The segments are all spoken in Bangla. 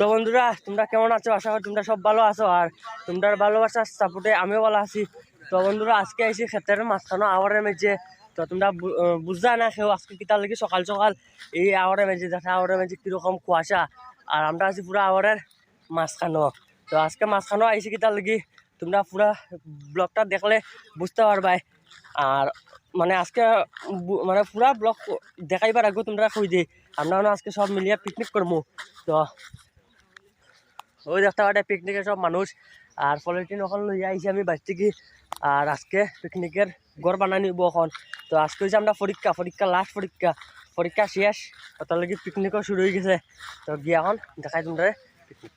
তো বন্ধুরা, তোমরা কেমন আছো? আশা করি তোমরা সব ভালো আছো আর তোমরা ভালোবাসার সাপোর্টে আমিও ভালো আছি। তো বন্ধুরা, আজকে আইসি ক্ষেতের মাঝখানো আওয়ারের মেঝে তো তোমরা বুঝা না কেউ আজকে কিতার লাগি সকাল সকাল এই আওয়ারের মেঝে দেখা আওয়ারের মেঝে কীরকম কুয়াশা? আর আমরা আছি পুরা আওয়ারের মাঝখানো তো আজকে মাঝখানো আইসি কিতার লাগি? তোমরা পুরা ব্লগটা দেখলে বুঝতে পারবাই। আর মানে আজকে মানে পুরা ব্লগ দেখাইবার আগে তোমরা কই দিই আমরা আজকে সব মিলিয়ে পিকনিক করব তো ওই দেখতে পারে পিকনিকের সব মানুষ। আর পলিথিন ওখান লইয়া আইসি আমি বাইর থেকে আর আজকে পিকনিকের ঘর বানাই নিব এখন। তো আজকে হয়েছে আমরা পরীক্ষা পরীক্ষা লাস্ট পরীক্ষা পরীক্ষা শেষ লাগে পিকনিকও শুরু হয়ে গেছে। তো গিয়ে এখন দেখাই তোমরা পিকনিক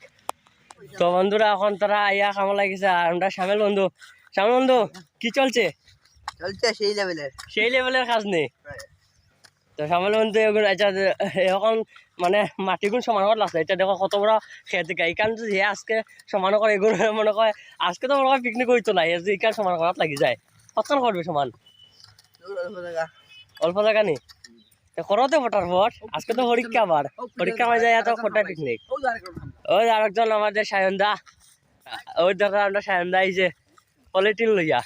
তো বন্ধুরা এখন তারা আইয়া খামা লাগিছে। আর আমরা শ্যামেল বন্ধু। শ্যামেল বন্ধু কি চলছে? চলছে সেই লেভেলের সেই লেভেলের কাজ নেই তো এগুলো এটা এখন মানে মাটিগুলো সমান করা লাগছে এটা দেখো কত বড় খেত এইখান যে আজকে সমান করে এগুলো মনে করে আজকে তো মনে হয় পিকনিক হইতো না এই যে এইখান সমান করাত লাগি যায়। কতক্ষণ করবে সমান? অল্প জায়গা নেই তো করতে ফটার পর আজকে তো পরীক্ষা আবার পরীক্ষা মাঝে এত ফটা পিকনিক ওই আরেকজন আমাদের সায়নদা ওই দেখো আমরা সায়নদা এই যে পলিটিন লইয়া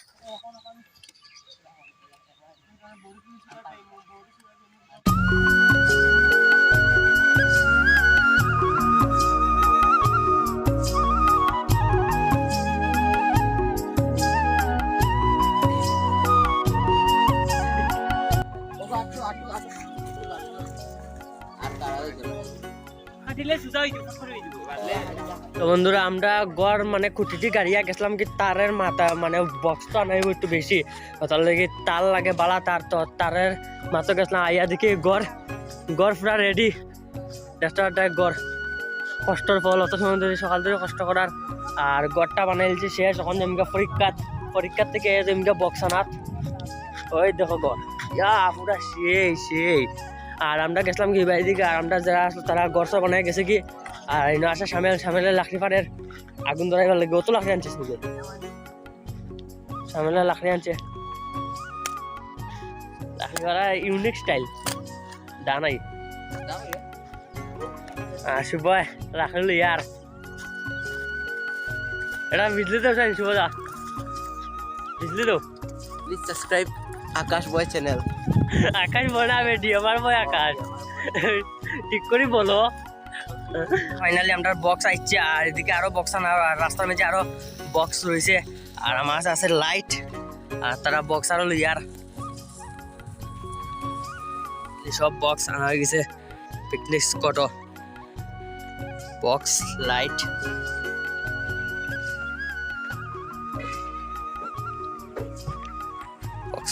তো বন্ধুরা, আমরা গড় মানে খুঁটিটি গাড়িয়া গেছিলাম কি তারের মাথা মানে বক্স তো আনাইব একটু বেশি। তার লাগে তার লাগে বালা তার, তো তারের মাথা গেছিলাম আইয়া দেখি গড় গড় পুরা রেডি একটা গড়। কষ্টর ফল, অত সময় সকাল ধরে কষ্ট করার। আর গড়টা বানাইলছি শেষ। এখন যেমনি পরীক্ষা পরীক্ষার থেকে যেমনি বক্স আনাত। ওই দেখো গড়। ইয়া, পুরা সেই সেই। আর আমরা গেছিলাম কি বাইরে দিকে আর আমরা যারা আসলো তারা গড় সর বানায় গেছে কি? আর এনে আসা সামেল সামেলের লাকড়ি পাড়ের আগুন ধরাইবার লাগে অত লাকড়ি আনছে শুধু সামেলের লাকড়ি আনছে। লাকড়ি পাড়া ইউনিক স্টাইল দানাই। আর শুভয় লাকড়ি লই আর এটা বিজলি তো শুভ দা বিজলি তো please subscribe Akash boy channel Akash বনা বেটি আমার বই আকাশ। ঠিক করে বলো। ফাইনালি আমরা বক্স আইছে, আর এদিকে আরও বক্স আনা রাস্তার মধ্যে আরও বক্স রয়েছে, আর আমার আছে লাইট আর তারা বক্স আরও লইয়ার সব বক্স আনা হয়ে গেছে পিকনিক স্পটও বক্স লাইট বক্স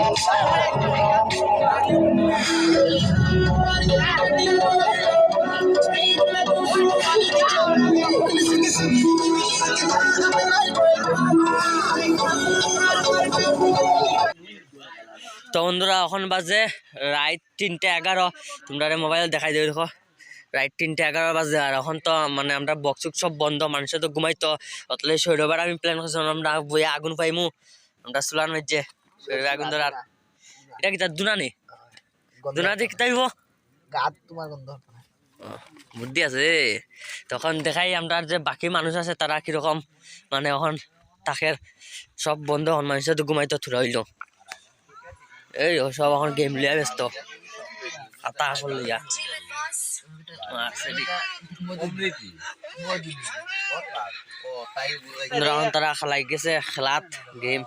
তো বন্ধুরা এখন বাজে রাইট তিনটে এগারো। তোমরা মোবাইল দেখাই দেবে দেখো। রাইট তিনটে এগারো বাজে আর এখন তো মানে আমরা বক্সুক সব বন্ধ মানুষে তো ঘুমাই তো। অতলে শৈরবার আমি প্ল্যান করছিলাম আমরা বইয়ে আগুন পাইমু। আমরা চুলান হয়েছে শৈরবে আগুন ধরার। এটা কি তার দুনা নেই দুনা কিতাইব? গাত তোমার গন্ধ। বুদ্ধি আছে তখন দেখাই আমরা যে বাকি মানুষ আছে তারা কীরকম মানে এখন তাকের সব বন্ধ হন মানুষের তো ঘুমাইতে এই সব এখন গেম লিয়া ব্যস্ত। খাতা আসল তারা খেলাই খেলাত গেম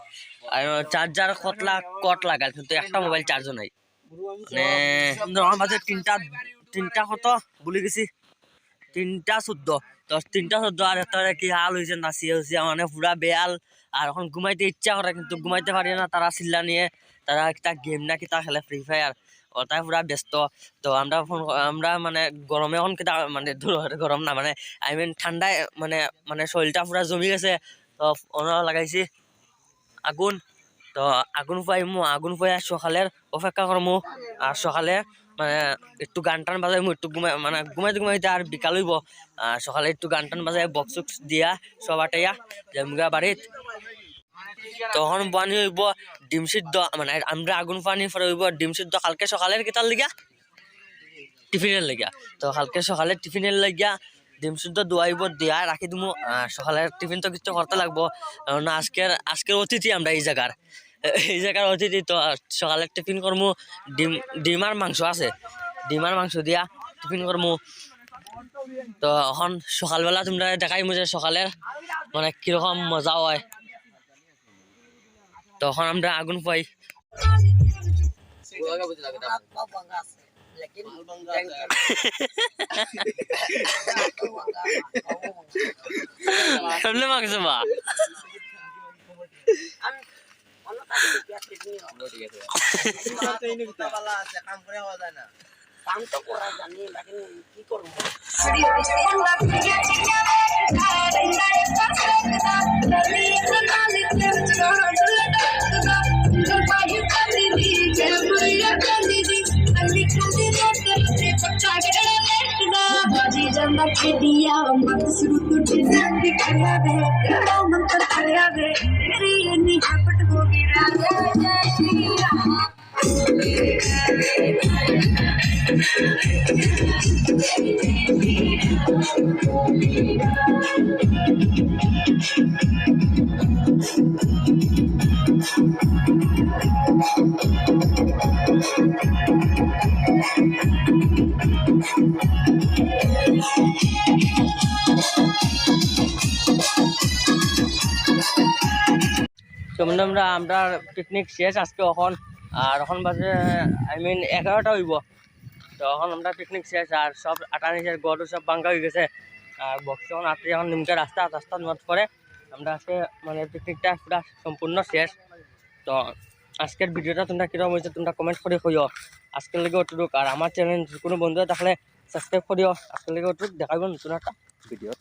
আর চার্জার কতলা কট লাগাল, কিন্তু একটা মোবাইল চার্জও নাই। মানে তিনটা তিনটা কত ভুলে গেছি। তিনটা চোদ্দ। তো তিনটা চোদ্দ আর একটা কি হাল হয়েছে নাচিয়ে হয়েছে মানে পুরা বেয়াল। আর এখন ঘুমাইতে ইচ্ছা করে কিন্তু ঘুমাইতে পারি না তারা চিল্লা নিয়ে তারা কিতা গেম না কিতা খেলে ফ্রি ফায়ার ওটাই পুরা ব্যস্ত। তো আমরা ফোন, আমরা মানে গরমে এখন কিতা মানে গরম না মানে আই মিন ঠান্ডায় মানে মানে শরীরটা পুরা জমি গেছে। তো ওনারা লাগাইছি। আগুন, তো আগুন পাইমু আগুন পাই সকালের অপেক্ষা করমু আর সকালে মানে একটু গান টান বাজাইমু একটু ঘুমাই মানে ঘুমাইতে ঘুমাইতে আর বিকাল হইব। সকালে একটু গান টান বাজাই বক্স উক্স দিয়া সবাটাইয়া জমগা বাড়িত তখন পানি হইব, ডিম সিদ্ধ মানে আমরা আগুন পানি পরে হইব, ডিম সিদ্ধ কালকে সকালের কেতার লিগা টিফিনের লাগিয়া। তো কালকে সকালে টিফিনের লাগিয়া, ডিম সিদ্ধ দোয়াইব দিয়া রাখি দিমু। সকালের টিফিন তো কিছু করতে লাগবো। কারণ আজকের আজকের অতিথি আমরা এই জায়গার এই জায়গার অতিথি তো সকালের টিফিন করমু ডিম ডিম আর মাংস আছে। ডিম আর মাংস দিয়া টিফিন করমু। তো এখন সকালবেলা তোমরা দেখাই যে সকালের মানে কীরকম মজা হয়। তখন আমরা আগুন পাই। মাংস বা। কাম তো করা জানি বাকি কি করব ਜਾਂਦਾ ਖੇਡੀਆ ਮਤ ਸ਼ੁਰੂ ਤੋਂ ਜਿੰਦਗੀ ਕਰਿਆ ਵੇ ਕਰਾ ਮੰਤਰ ਕਰਿਆ ਵੇ ਤੇਰੀ ਇੰਨੀ ਹਪਟ Thank you. কেমন আমরা পিকনিক শেষ আজকে এখন, আর এখন বাজে আই মিন এগারোটা হইব। তো এখন আমরা পিকনিক শেষ, আর সব আটা নিচের গরু সব বাঙ্কা হয়ে গেছে। আর বক্স যখন আটটি যখন নিমকে রাস্তা রাস্তা নোট করে আমরা আজকে মানে পিকনিকটা পুরো সম্পূর্ণ শেষ। তো আজকের ভিডিওটা তোমরা কীরকম হয়েছে, তোমরা কমেন্ট করে কইও। আজকের লেগে অটুক আর আমার চ্যানেল কোনো বন্ধুরা তাহলে সাবস্ক্রাইব করিও। আজকের লেগে অটুক দেখাবো নতুন একটা ভিডিও